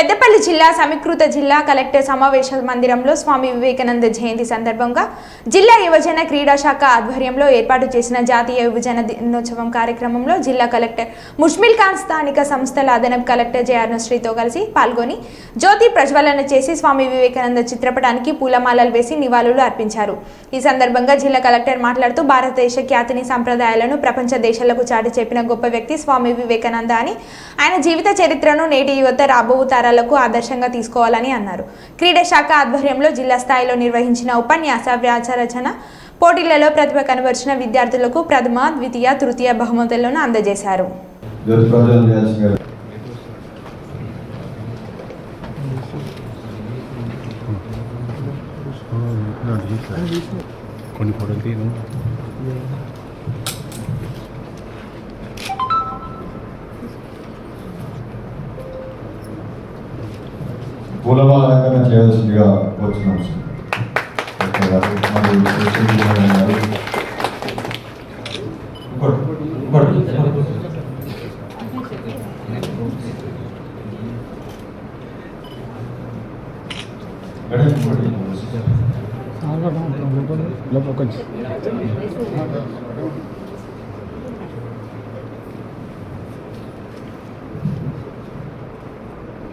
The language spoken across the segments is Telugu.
పెద్దపల్లి జిల్లా సమీకృత జిల్లా కలెక్టర్ సమావేశ మందిరంలో స్వామి వివేకానంద జయంతి సందర్భంగా జిల్లా యువజన క్రీడా శాఖ ఆధ్వర్యంలో ఏర్పాటు చేసిన జాతీయ యువజన దినోత్సవం కార్యక్రమంలో జిల్లా కలెక్టర్ ముష్మిల్ ఖాన్ స్థానిక సంస్థల అదనపు కలెక్టర్ జయార్నశ్రీతో కలిసి పాల్గొని జ్యోతి ప్రజ్వలన చేసి స్వామి వివేకానంద చిత్రపటానికి పూలమాలలు వేసి నివాళులు అర్పించారు. ఈ సందర్భంగా జిల్లా కలెక్టర్ మాట్లాడుతూ భారతదేశ ఖ్యాతిని సంప్రదాయాలను ప్రపంచ దేశాలకు చాటి చెప్పిన గొప్ప వ్యక్తి స్వామి వివేకానంద అని ఆయన జీవిత చరిత్రను నేటి యువత రాబోతారా తరాలకు ఆదర్శంగా తీసుకోవాలని అన్నారు. క్రీడా శాఖ ఆధ్వర్యంలో జిల్లా స్థాయిలో నిర్వహించిన ఉపన్యాస వ్యాసరచన పోటీలలో ప్రతిభ కనబరిచిన విద్యార్థులకు ప్రథమ ద్వితీయ తృతీయ బహుమతులను అందజేశారు. కొన్ని తీను పూలమాల రంగంగా చేయాల్సిందిగా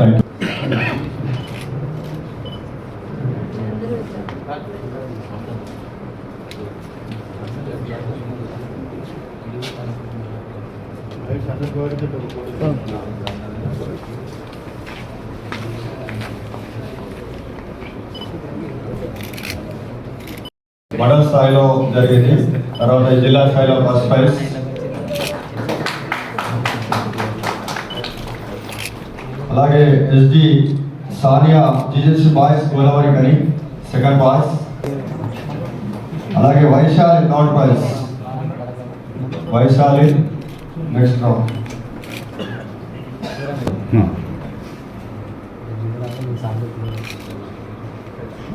థ్యాంక్ యూ మండల స్థాయిలో జరిగింది. తర్వాత జిల్లా స్థాయిలో ఫస్ట్ ప్రైజ్ అలాగే ఎస్డి సానియా జిజెస్ బాయ్స్ గోదావరి కని సెకండ్ బాయ్స్ అలాగే Vaishali third prize Vaishali next round hmm.